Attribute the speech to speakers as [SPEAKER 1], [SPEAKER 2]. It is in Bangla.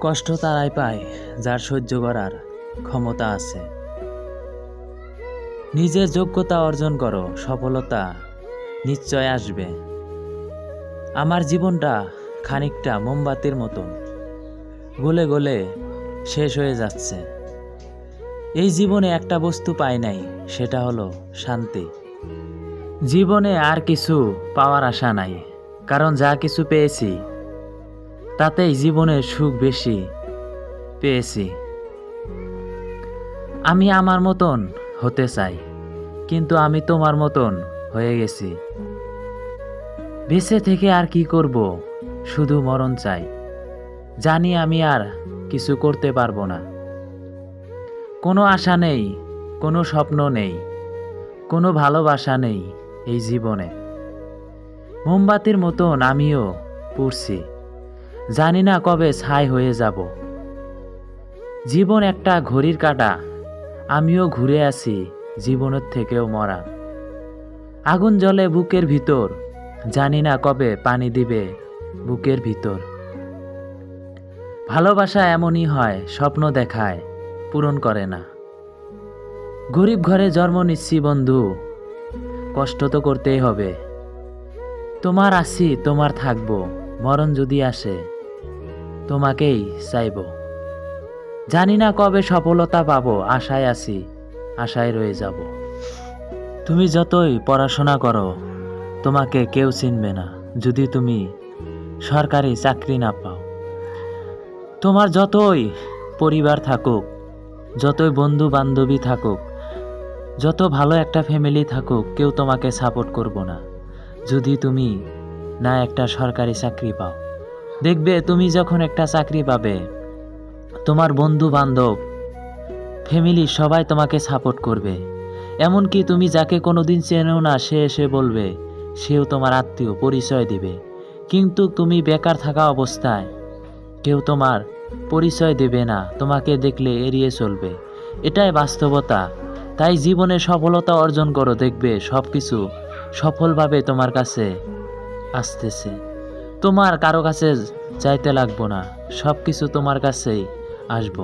[SPEAKER 1] কষ্ট তারাই পায়, যার সহ্য করার ক্ষমতা আছে। নিজের যোগ্যতা অর্জন করো, সফলতা নিশ্চয় আসবে। আমার জীবনটা খানিকটা মোমবাতির মতন। গলে গলে শেষ হয়ে যাচ্ছে। এই জীবনে একটা বস্তু পাই নাই, সেটা হলো শান্তি। জীবনে আর কিছু পাওয়ার আশা নাই, কারণ যা কিছু পেয়েছি তাতেই জীবনের সুখ বেশি পেয়েছি। আমি আমার মতন হতে চাই, কিন্তু আমি তোমার মতন হয়ে গেছি। বেঁচে থেকে আর কি করব? শুধু মরণ চাই। জানি আমি আর কিছু করতে পারব না। কোনো আশা নেই, কোনো স্বপ্ন নেই, কোনো ভালোবাসা নেই এই জীবনে। মোমবাতির মতন আমিও পড়ছি। জানি না কবে ছাই হয়ে যাব। জীবন একটা ঘড়ির কাটা। আমিও ঘুরে আছি জীবনের থেকেও মরা। আগুন জ্বলে বুকের ভিতর। জানি না কবে পানি দিবে বুকের ভিতর। ভালোবাসা এমনই হয়, স্বপ্ন দেখায়, পূরণ করে না। গরিব ঘরে জন্ম নিচ্ছি বন্ধু, কষ্ট তো করতেই হবে। তোমার আছি তোমার থাকব, মরণ যদি আসে তোমাকেই চাইব। জানি না কবে সফলতা পাবো, আশায় আছি, আশায় রয়ে যাব। তুমি যতই পড়াশোনা করো, তোমাকে কেউ চিনবে না, যদি তুমি সরকারি চাকরি না পাও। তোমার যতই পরিবার থাকুক, যতই বন্ধু বান্ধবী থাকুক, যত ভালো একটা ফ্যামিলি থাকুক, কেউ তোমাকে সাপোর্ট করব না, যদি তুমি না একটা সরকারি চাকরি পাও। দেখবে তুমি যখন একটা চাকরি পাবে, তোমার বন্ধু বান্ধব ফ্যামিলি সবাই তোমাকে সাপোর্ট করবে। এমনকি তুমি যাকে কোনোদিন চেনেও না, সে এসে বলবে, সেও তোমার আত্মীয় পরিচয় দিবে। কিন্তু তুমি বেকার থাকা অবস্থায় কেউ তোমার পরিচয় দেবে না, তোমাকে দেখলে এড়িয়ে চলবে। এটাই বাস্তবতা। তাই জীবনে সফলতা অর্জন করো, দেখবে সব কিছু সফলভাবে তোমার কাছে আসতেছে। তোমার কারও কাছে যাইতে লাগবো না সব কিছু তোমার কাছেই আসব।